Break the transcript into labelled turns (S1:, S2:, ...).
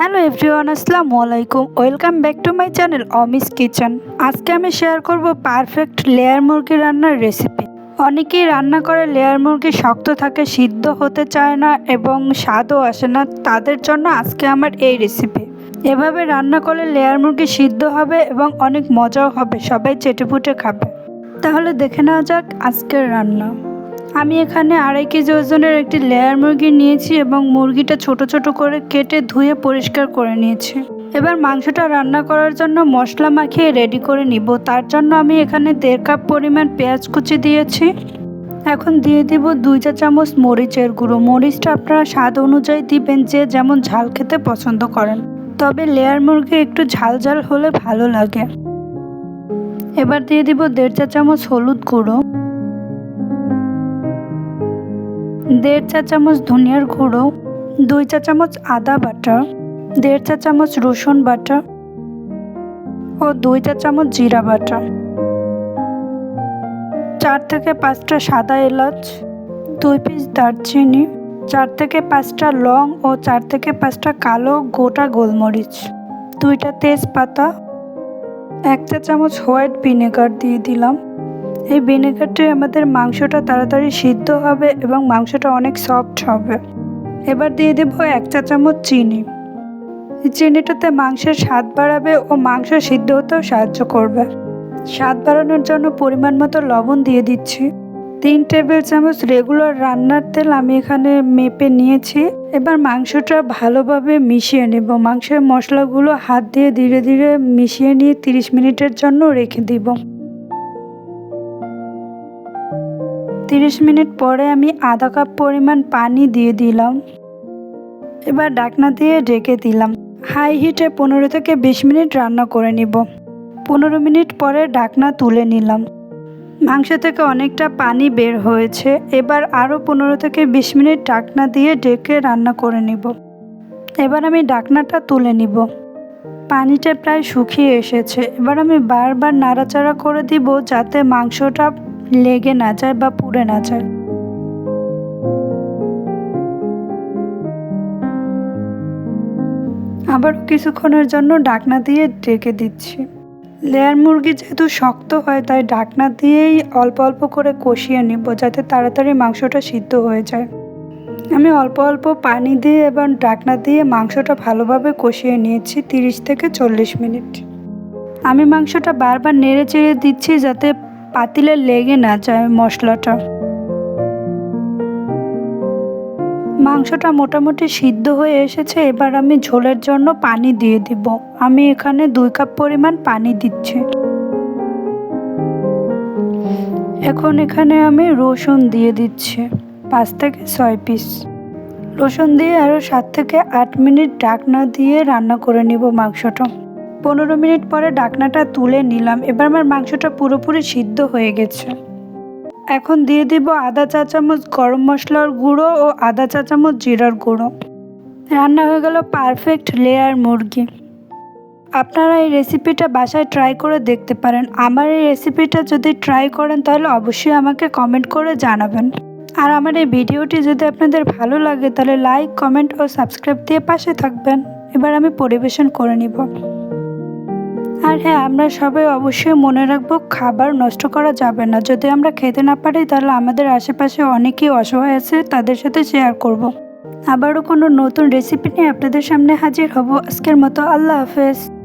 S1: Hello everyone, আসসালামু আলাইকুম। Welcome back to my channel Ami's kitchen. আজকে আমি শেয়ার করব পারফেক্ট লেয়ার মুরগি রান্নার রেসিপি। অনেকেই রান্না করে লেয়ার মুরগি শক্ত থাকে, সিদ্ধ হতে চায় না এবং স্বাদও আসে না। তাদের জন্য আজকে আমার এই রেসিপি। এভাবে রান্না করলে লেয়ার মুরগি সিদ্ধ হবে এবং অনেক মজাও হবে, সবাই চেটেপুটে খাবে। তাহলে দেখে নেওয়া যাক আজকের রান্না। আমি এখানে আড়াই কেজি ওজনের একটি লেয়ার মুরগি নিয়েছি এবং মুরগিটা ছোট ছোট করে কেটে ধুয়ে পরিষ্কার করে নিয়েছি। এবার মাংসটা রান্না করার জন্য মশলা মাখিয়ে রেডি করে নিব। তার জন্য আমি এখানে দেড় কাপ পরিমাণ পেঁয়াজ কুচি দিয়েছি। এখন দিয়ে দিব দুই চা চামচ মরিচের গুঁড়ো। মরিচটা আপনারা স্বাদ অনুযায়ী দিবেন, যে যেমন ঝাল খেতে পছন্দ করেন। তবে লেয়ার মুরগি একটু ঝাল ঝাল হলে ভালো লাগে। এবার দিয়ে দিব দেড় চা চামচ হলুদ গুঁড়ো। দেড় চা চামচ ধনিয়ার গুঁড়ো, দুই চা চামচ আদা বাটা, দেড় চা চামচ রসুন বাটা ও দুই চা চামচ জিরা বাটা। চার থেকে পাঁচটা সাদা এলাচ, দুই পিস দারচিনি, চার থেকে পাঁচটা লং ও চার থেকে পাঁচটা কালো গোটা গোলমরিচ, দুইটা তেজপাতা, এক চা চামচ হোয়াইট ভিনেগার দিয়ে দিলাম। এই ভিনেগারটি আমাদের মাংসটা তাড়াতাড়ি সিদ্ধ হবে এবং মাংসটা অনেক সফট হবে। এবার দিয়ে দেব এক চা চামচ চিনি। চিনিটাতে মাংসের স্বাদ বাড়াবে ও মাংস সিদ্ধ হতেও সাহায্য করবে। স্বাদ বাড়ানোর জন্য পরিমাণ মতো লবণ দিয়ে দিচ্ছি। তিন টেবিল চামচ রেগুলার রান্নার তেল আমি এখানে মেপে নিয়েছি। এবার মাংসটা ভালোভাবে মিশিয়ে নেব। মাংসের মশলাগুলো হাত দিয়ে ধীরে ধীরে মিশিয়ে নিয়ে তিরিশ মিনিটের জন্য রেখে দিব। তিরিশ মিনিট পরে আমি আধা কাপ পরিমাণ পানি দিয়ে দিলাম। এবার ডাকনা দিয়ে ঢেকে দিলাম। হাই হিটে পনেরো থেকে বিশ মিনিট রান্না করে নিব। পনেরো মিনিট পরে ডাকনা তুলে নিলাম। মাংস থেকে অনেকটা পানি বের হয়েছে। এবার আরও পনেরো থেকে বিশ মিনিট ডাকনা দিয়ে ঢেকে রান্না করে নিব। এবার আমি ডাকনাটা তুলে নিব। পানিটা প্রায় শুকিয়ে এসেছে। এবার আমি বারবার নাড়াচাড়া করে দিব যাতে মাংসটা লেগে না যায় বা পুড়ে না যায়। আবার কিছুক্ষণের জন্য ডাকনা দিয়ে ডেকে দিচ্ছি। লেয়ার মুরগি যেহেতু শক্ত হয়, তাই ডাকনা দিয়েই অল্প অল্প করে কষিয়ে নেব যাতে তাড়াতাড়ি মাংসটা সিদ্ধ হয়ে যায়। আমি অল্প অল্প পানি দিয়ে এবং ডাকনা দিয়ে মাংসটা ভালোভাবে কষিয়ে নিয়েছি তিরিশ থেকে চল্লিশ মিনিট। আমি মাংসটা বারবার নেড়ে চেড়ে দিচ্ছি যাতে পাতিলে লেগে না যায় মশলাটা। মাংসটা মোটামুটি সিদ্ধ হয়ে এসেছে, এবার আমি ঝোলের জন্য পানি দিয়ে দিব। আমি এখানে দুই কাপ পরিমাণ পানি দিচ্ছি। এখন এখানে আমি রসুন দিয়ে দিচ্ছি, পাঁচ থেকে ছয় পিস। রসুন দিয়ে আরও সাত থেকে আট মিনিট ডাকনা দিয়ে রান্না করে নিব মাংসটা। পনেরো মিনিট পরে ডাকনাটা তুলে নিলাম। এবার আমার মাংসটা পুরোপুরি সিদ্ধ হয়ে গেছে। এখন দিয়ে দিব আদা চা চামচ গরম মশলার গুঁড়ো ও আদা চা চামচ জিরার গুঁড়ো। রান্না হয়ে গেল পারফেক্ট লেয়ার মুরগি। আপনারা এই রেসিপিটা বাসায় ট্রাই করে দেখতে পারেন। আমার এই রেসিপিটা যদি ট্রাই করেন, তাহলে অবশ্যই আমাকে কমেন্ট করে জানাবেন। আর আমার এই ভিডিওটি যদি আপনাদের ভালো লাগে, তাহলে লাইক, কমেন্ট ও সাবস্ক্রাইব দিয়ে পাশে থাকবেন। এবার আমি পরিবেশন করে নিব। আর হ্যাঁ আমরা সবাই অবশ্যই মনে রাখব খাবার নষ্ট করা যাবে না। যদি আমরা খেতে না পারি, তাহলে আমাদের আশেপাশে অনেকেই অসহায় আছে, তাদের সাথে শেয়ার করব। আবারও কোনো নতুন রেসিপি নিয়ে আপনাদের সামনে হাজির হব। আজকের মতো আল্লাহ হাফেজ।